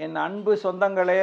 என் அன்பு சொந்தங்களே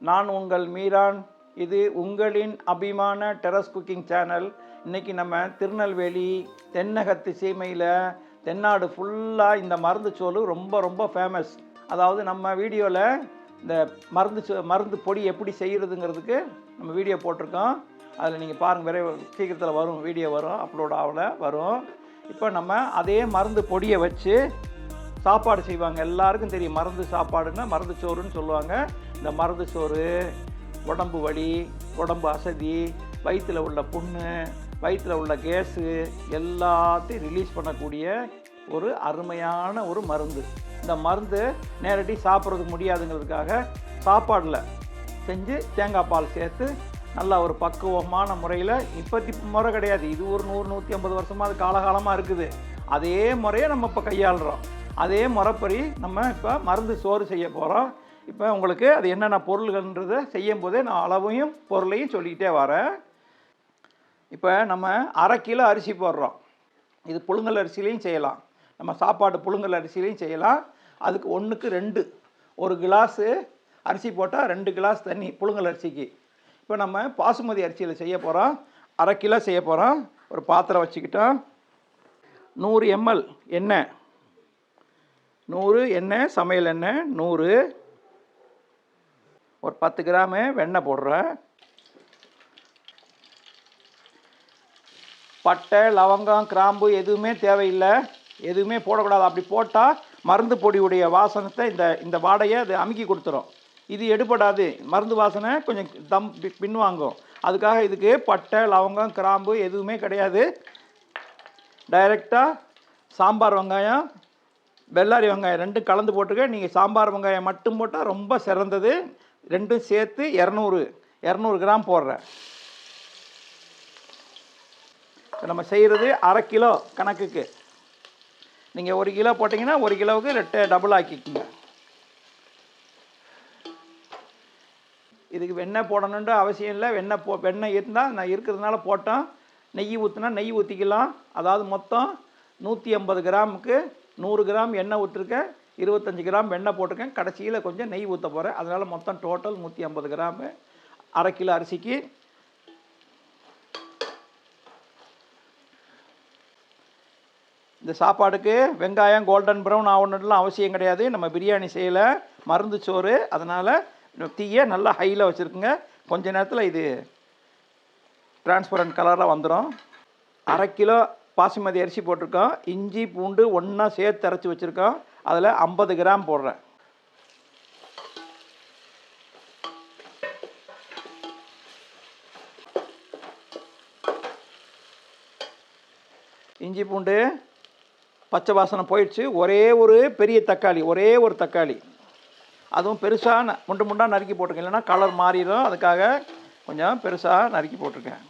நான் உங்கள் மீரான். இது உங்களின் அபிமான டெரஸ் குக்கிங் சேனல். இன்றைக்கி நம்ம திருநெல்வேலி தென்னகத்து சீமையில் தென்னாடு ஃபுல்லாக இந்த மருந்து சோறு ரொம்ப ரொம்ப ஃபேமஸ் அதாவது நம்ம வீடியோவில் இந்த மருந்து சோ- மருந்து பொடி எப்படி செய்கிறதுங்கிறதுக்கு நம்ம வீடியோ போட்டிருக்கோம். அதில் நீங்கள் பாருங்கள் விரைவு சீக்கிரத்தில் வரும் வீடியோ வரும் அப்லோட் ஆகல வரும். இப்போ நம்ம அதே மருந்து பொடியை வச்சு சாப்பாடு செய்வாங்க. எல்லாருக்கும் தெரியும். மருந்து சாப்பாடுன்னா மருந்து சோறுன்னு சொல்லுவாங்க. இந்த மருந்து சோறு உடம்பு வலி உடம்பு அசதி வயிற்றில் உள்ள புண்ணு வயிற்றில் உள்ள கேஸு எல்லாத்தையும் ரிலீஸ் பண்ணக்கூடிய ஒரு அருமையான ஒரு மருந்து. இந்த மருந்து நேரடி சாப்பிட்றது முடியாதுங்கிறதுக்காக சாப்பாடில் செஞ்சு தேங்காய் பால் சேர்த்து நல்லா ஒரு பக்குவமான முறையில் இப்போத்தி முறை கிடையாது. இது ஒரு நூறு நூற்றி ஐம்பது வருஷமாக அது காலகாலமாக இருக்குது. அதே முறையை நம்ம இப்போ கையாளுறோம். அதே முறைப்படி நம்ம இப்போ மருந்து சோறு செய்ய போகிறோம் இப்போ உங்களுக்கு அது என்னென்ன பொருள்கள்ன்றதை செய்யும் போதே நான் அளவையும் பொருளையும் சொல்லிக்கிட்டே வரேன். இப்போ நம்ம அரை கிலோ அரிசி போடுறோம். இது புழுங்கல் அரிசிலையும் செய்யலாம். நம்ம சாப்பாடு புழுங்கல் அரிசிலையும் செய்யலாம். அதுக்கு ஒன்றுக்கு ரெண்டு. ஒரு கிளாஸு அரிசி போட்டால் ரெண்டு கிளாஸ் தண்ணி புழுங்கல் அரிசிக்கு. இப்போ நம்ம பாசுமதி அரிசியில் செய்ய போகிறோம் அரை கிலோ செய்ய போகிறோம் ஒரு பாத்திரம் வச்சுக்கிட்டோம். நூறு எம்எல் எண்ணெய். நூறு எண்ணெய் சமையல் எண்ணெய் நூறு. ஒரு பத்து கிராமு வெண்ணெய் போடுறேன். பட்டை லவங்கம் கிராம்பு எதுவுமே தேவையில்லை. எதுவுமே போடக்கூடாது. அப்படி போட்டால் மருந்து பொடியுடைய வாசனத்தை இந்த இந்த வாடையை அது அமுக்கி கொடுத்துரும். இது எடுபடாது. மருந்து வாசனை கொஞ்சம் தம் பின்வாங்கும். அதுக்காக இதுக்கு பட்டை லவங்கம் கிராம்பு எதுவுமே கிடையாது. டைரெக்டாக சாம்பார் வெங்காயம் வெள்ளாரி வெங்காயம் ரெண்டும் கலந்து போட்டுக்க நீங்கள் சாம்பார் வெங்காயம் மட்டும் போட்டால் ரொம்ப சிறந்தது. ரெண்டும் சேர்த்து இரநூறு இரநூறு கிராம் போடுறேன். இப்போ நம்ம செய்கிறது அரை கிலோ கணக்குக்கு. நீங்கள் ஒரு கிலோ போட்டிங்கன்னா ஒரு கிலோவுக்கு ரெட்டு டபுள் ஆக்கிக்கோங்க. இதுக்கு வெண்ணெய் போடணுன்ற அவசியம் இல்லை. வெண்ணெய் போ வெண்ணெய் இருந்தால் நான் இருக்கிறதுனால போட்டோம் நெய் ஊற்றினா நெய் ஊற்றிக்கலாம் அதாவது மொத்தம் நூற்றி ஐம்பது கிராமுக்கு நூறு கிராம் எண்ணெய் விட்டுருக்கேன் இருபத்தஞ்சி கிராம் வெண்ணெய் போட்டிருக்கேன். கடைசியில் கொஞ்சம் நெய் ஊற்ற போகிறேன் அதனால் மொத்தம் டோட்டல் நூற்றி ஐம்பது கிராமு. அரை கிலோ அரிசிக்கு இந்த சாப்பாடுக்கு வெங்காயம் கோல்டன் ப்ரௌன் ஆகணுன்றலாம் அவசியம் கிடையாது. நம்ம பிரியாணி செய்யலை. மருந்து சோறு. அதனால் தீயை நல்லா ஹையில் வச்சுருக்குங்க. கொஞ்ச நேரத்தில் இது டிரான்ஸ்பரண்ட் கலரில் வந்துடும் அரை கிலோ பாசுமதி அரிசி போட்டிருக்கோம். இஞ்சி பூண்டு ஒன்றா சேர்த்து அரைச்சி வச்சுருக்கோம். அதில் ஐம்பது கிராம் போடுறேன். இஞ்சி பூண்டு பச்சை வாசனை போயிடுச்சு. ஒரே ஒரு பெரிய தக்காளி ஒரே ஒரு தக்காளி. அதுவும் பெருசாக முண்டு முண்டாக நறுக்கி போட்டிருக்கேன். இல்லைன்னா கலர் மாறிடும். அதுக்காக கொஞ்சம் பெருசாக நறுக்கி போட்டிருக்கேன்.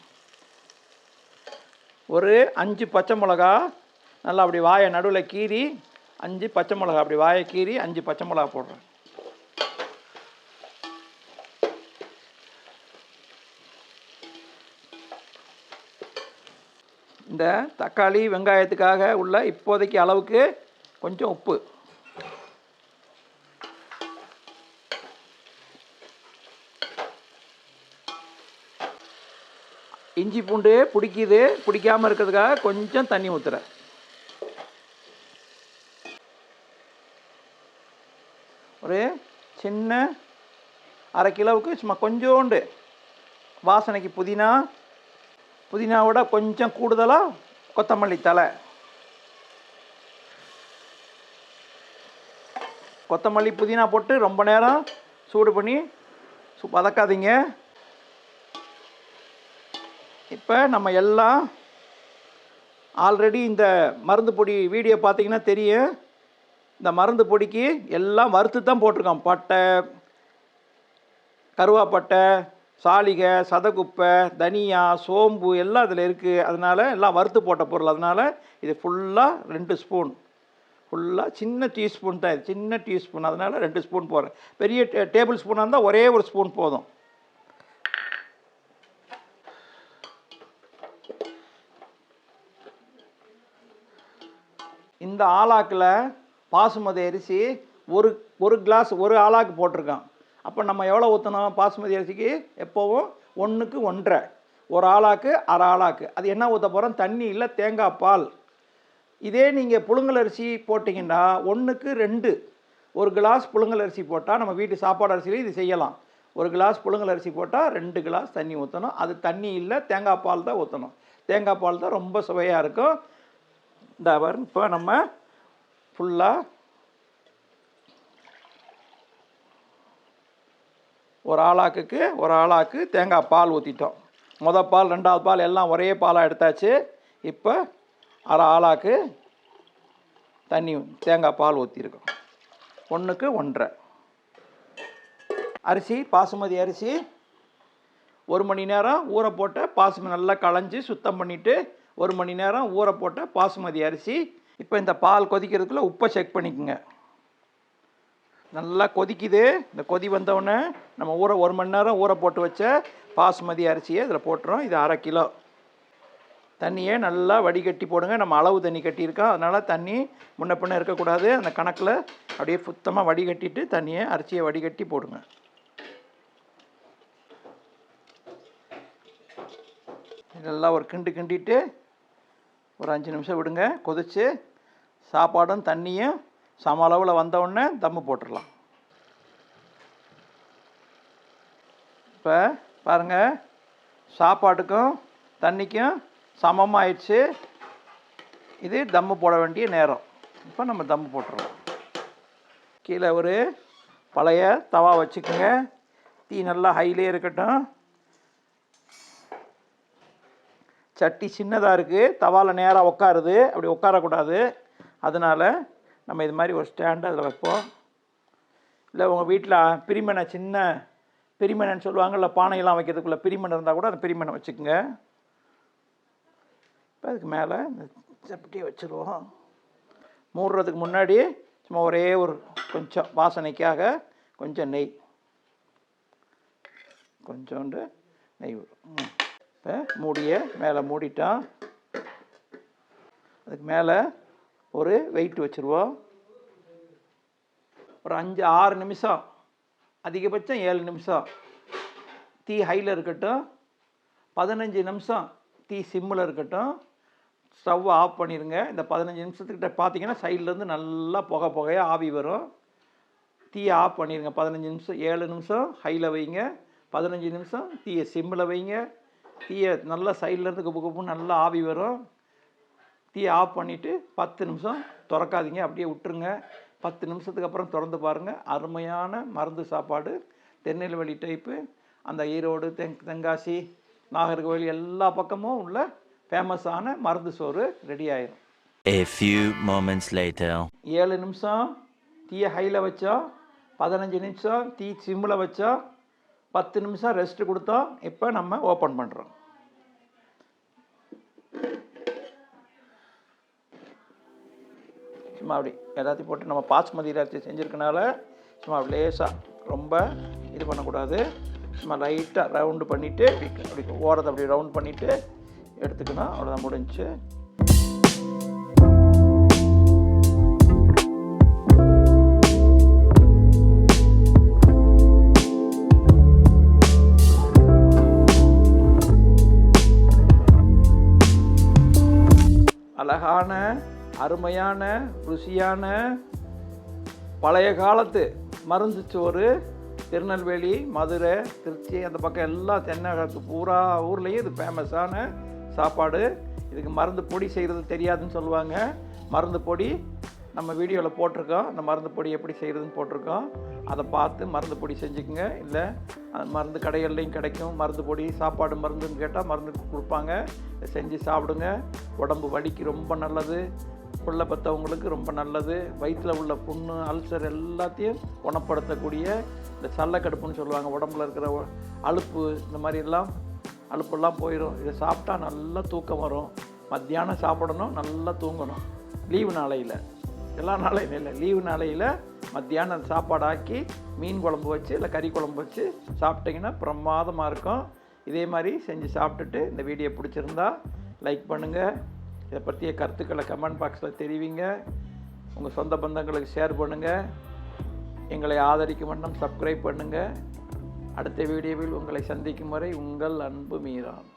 ஒரு அஞ்சு பச்சை மிளகா நல்லா அப்படி வாயை நடுவில் கீறி அஞ்சு பச்சை மிளகா அப்படி வாயை கீறி அஞ்சு பச்சை மிளகா போடுறேன். இந்த தக்காளி வெங்காயத்துக்காக உள்ள இப்போதைக்கு அளவுக்கு கொஞ்சம் உப்பு. இஞ்சி பூண்டு பிடிக்கிது பிடிக்காமல் இருக்கிறதுக்காக கொஞ்சம் தண்ணி ஊற்றுறேன் ஒரு சின்ன அரை கிலோவுக்கு சும்மா கொஞ்சோண்டு வாசனைக்கு புதினா புதினாவோட கொஞ்சம் கூடுதலாக கொத்தமல்லி தழை. கொத்தமல்லி புதினா போட்டு ரொம்ப நேரம் சூடு பண்ணி சு- வதக்காதீங்க. இப்போ நம்ம எல்லாம் ஆல்ரெடி இந்த மருந்து பொடி வீடியோ பார்த்தீங்கன்னா தெரியும். இந்த மருந்து பொடிக்கு எல்லாம் வறுத்து தான் போட்டிருக்கோம் பட்டை கருவாப்பட்டை சாலிகை சதகுப்பை தனியா சோம்பு எல்லாம் இதில் இருக்குது அதனால் எல்லாம் வறுத்து போட்ட பொருள். அதனால் இது ஃபுல்லாக ரெண்டு ஸ்பூன் ஃபுல்லாக சின்ன டீஸ்பூன் தான் இது. சின்ன டீஸ்பூன் அதனால் ரெண்டு ஸ்பூன் போடுறேன். பெரிய டே டேபிள் ஸ்பூனாக இருந்தால் ஒரே ஒரு ஸ்பூன் போதும். இந்த ஆலாக்கில் பாசுமதி அரிசி ஒரு ஒரு கிளாஸ் ஒரு ஆளாக்கு போட்டிருக்கான். அப்போ நம்ம எவ்வளோ ஊற்றணும் பாசுமதி அரிசிக்கு எப்போவும் ஒன்றுக்கு ஒன்றரை. ஒரு ஆளாக்கு அரை ஆளாக்கு. அது என்ன ஊற்ற போகிறோம் தண்ணி இல்லை தேங்காய் பால். இதே நீங்கள் புழுங்கல் அரிசி போட்டிங்கன்னா ஒன்றுக்கு ரெண்டு. ஒரு கிளாஸ் புழுங்கல் அரிசி போட்டால் நம்ம வீட்டு சாப்பாடு அரிசியிலையும் இது செய்யலாம். ஒரு கிளாஸ் புழுங்கல் அரிசி போட்டால் ரெண்டு கிளாஸ் தண்ணி ஊற்றணும் அது தண்ணி இல்லை தேங்காய் பால் தான் ஊற்றணும் தேங்காய் பால் தான் ரொம்ப சுவையாக இருக்கும். இந்த இப்போ நம்ம ஃபுல்லாக ஒரு ஆளாக்குக்கு ஒரு ஆளாக்கு தேங்காய் பால் ஊற்றிட்டோம் மொதல் பால் ரெண்டாவது பால் எல்லாம் ஒரே பாலாக எடுத்தாச்சு. இப்போ அரை ஆளாக்கு தண்ணி தேங்காய் பால் ஊற்றிருக்கோம் ஒன்றுக்கு ஒன்றரை. அரிசி பாசுமதி அரிசி ஒரு மணி நேரம் ஊற போட்டு பாசுமதி நல்லா களைஞ்சி சுத்தம் பண்ணிவிட்டு ஒரு மணி நேரம் ஊற போட்ட பாசுமதி அரிசி இப்போ இந்த பால் கொதிக்கிறதுக்குள்ள உப்பை செக் பண்ணிக்கோங்க. நல்லா கொதிக்குது. இந்த கொதி வந்தவுடனே நம்ம ஊற ஒரு மணி நேரம் ஊற போட்டு வச்ச பாசுமதி அரிசியை இதில் போட்டுறோம். இது அரை கிலோ. தண்ணியை நல்லா வடிகட்டி போடுங்க. நம்ம அளவு தண்ணி கட்டியிருக்கோம். அதனால் தண்ணி முன்ன பின்ன இருக்கக்கூடாது. அந்த கணக்கில் அப்படியே சுத்தமாக வடிகட்டிட்டு தண்ணியை அரிசியை வடிகட்டி போடுங்க. இதெல்லாம் ஒரு கிண்டு கிண்டிட்டு ஒரு அஞ்சு நிமிஷம் விடுங்க. கொதித்து சாப்பாடும் தண்ணியும் சம அளவில் வந்தவுடனே தம்மு போட்டுடலாம். இப்போ பாருங்கள் சாப்பாட்டுக்கும் தண்ணிக்கும் சமமாயிடுச்சு. இது தம்மு போட வேண்டிய நேரம். இப்போ நம்ம தம்மு போட்டுருவோம் கீழே ஒரு பழைய தவா வச்சுக்கோங்க. தீ நல்லா ஹைலே இருக்கட்டும். சட்டி சின்னதாக இருக்குது தவாவில் நேராக உட்காருது அப்படி உட்காரக்கூடாது அதனால் நம்ம இது மாதிரி ஒரு ஸ்டாண்டு அதில் வைப்போம். இல்லை உங்கள் வீட்டில் பிரிமனை சின்ன பிரிமனைன்னு சொல்லுவாங்கல்ல பானையெல்லாம் வைக்கிறதுக்குள்ள பிரிமனை இருந்தால் கூட அந்த பிரிமனை வச்சுக்கோங்க. இப்போ அதுக்கு மேலே இந்த சப்பட்டியை வச்சுருவோம். மூடுறதுக்கு முன்னாடி சும்மா ஒரே ஒரு கொஞ்சம் வாசனைக்காக கொஞ்சம் நெய். கொஞ்சோண்டு நெய். ம். இப்போ மூடியை மேலே மூடிட்டோம் அதுக்கு மேலே ஒரு வெயிட் வச்சுருவோம். ஒரு அஞ்சு ஆறு நிமிஷம் அதிகபட்சம் ஏழு நிமிஷம். தீ ஹையில் இருக்கட்டும். பதினஞ்சு நிமிஷம் தீ சிம்மில் இருக்கட்டும். ஸ்டவ் ஆஃப் பண்ணிடுங்க இந்த பதினஞ்சு நிமிஷத்துக்கிட்ட பார்த்தீங்கன்னா சைட்லேருந்து நல்லா புகை புகையாக ஆவி வரும். தீயை ஆஃப் பண்ணிடுங்க பதினஞ்சு நிமிஷம் ஏழு நிமிஷம் ஹையில் வைங்க. பதினஞ்சு நிமிஷம் தீயை சிம்மில் வைங்க. தீயை நல்லா சைட்லேருந்து குப்பு குப்புன்னு நல்லா ஆவி வரும். தீயை ஆஃப் பண்ணிவிட்டு பத்து நிமிஷம் திறக்காதீங்க அப்படியே விட்டுருங்க. பத்து நிமிஷத்துக்கு அப்புறம் திறந்து பாருங்கள் அருமையான மருந்து சாப்பாடு திருநெல்வேலி டைப்பு அந்த ஈரோடு தெங் தென்காசி நாகர்கோவில் எல்லா பக்கமும் உள்ள ஃபேமஸான மருந்து சோறு ரெடி ஆயிரும். A few moments later. ஏழு நிமிஷம் தீயை ஹையில் வச்சோம் பதினஞ்சு நிமிஷம் தீ சிம்மில் வச்சோம் பத்து நிமிஷம் ரெஸ்ட் கொடுத்தோம் இப்போ நம்ம ஓப்பன் பண்ணுறோம் சும்மா அப்படி எல்லாத்தையும் போட்டு நம்ம பாஸ்மதி எல்லாத்தையும் செஞ்சுருக்கனால சும்மா அப்படி லேசாக ரொம்ப இது பண்ணக்கூடாது. சும்மா லைட்டாக ரவுண்டு பண்ணிவிட்டு அப்படி ஓரத்தை அப்படி ரவுண்ட் பண்ணிவிட்டு எடுத்துக்கணும். அவ்வளோதான் முடிஞ்சுச்சு அழகான அருமையான ருசியான பழைய காலத்து மருந்து சோறு திருநெல்வேலி மதுரை திருச்சி அந்த பக்கம் எல்லா தென்னகத்து பூரா ஊர்லேயும் இது ஃபேமஸான சாப்பாடு. இதுக்கு மருந்து பொடி செய்கிறது தெரியாதுன்னு சொல்லுவாங்க. மருந்து பொடி நம்ம வீடியோவில் போட்டிருக்கோம். அந்த மருந்து பொடி எப்படி செய்கிறதுன்னு போட்டிருக்கோம். அதை பார்த்து மருந்து பொடி செஞ்சுக்குங்க. இல்லை மருந்து கடைகள்லையும் கிடைக்கும். மருந்து பொடி சாப்பாடு மருந்துன்னு கேட்டால் மருந்து கொடுப்பாங்க. செஞ்சு சாப்பிடுங்க. உடம்பு வலிக்கு ரொம்ப நல்லது. புள்ள பெற்றவங்களுக்கு ரொம்ப நல்லது. வயிற்றில் உள்ள புண்ணு அல்சர் எல்லாத்தையும் குணப்படுத்தக்கூடிய இந்த சல்லக்கடுப்புன்னு சொல்லுவாங்க. உடம்புல இருக்கிற அழுப்பு அலுப்பு இந்த மாதிரி எல்லாம் அலுப்பெல்லாம் போயிடும் இதை சாப்பிட்டா நல்லா தூக்கம் வரும். மத்தியானம் சாப்பிடணும் நல்லா தூங்கணும். லீவு நாளையில். எல்லா நாளையும் இல்லை லீவு நாளையில் மத்தியானம் சாப்பாடு ஆக்கி மீன் குழம்பு வச்சு இல்லை கறி குழம்பு வச்சு சாப்பிட்டிங்கன்னா பிரமாதமாக இருக்கும். இதே மாதிரி செஞ்சு சாப்பிட்டுட்டு இந்த வீடியோ பிடிச்சிருந்தா லைக் பண்ணுங்கள் இதை பற்றிய கருத்துக்களை கமெண்ட் பாக்ஸில் தெரிவிங்க. உங்கள் சொந்த பந்தங்களுக்கு ஷேர் பண்ணுங்கள் எங்களை ஆதரிக்கும் வண்ணம் சப்ஸ்கிரைப் பண்ணுங்கள் அடுத்த வீடியோவில் உங்களை சந்திக்கும் வரை உங்கள் அன்பு மீறான்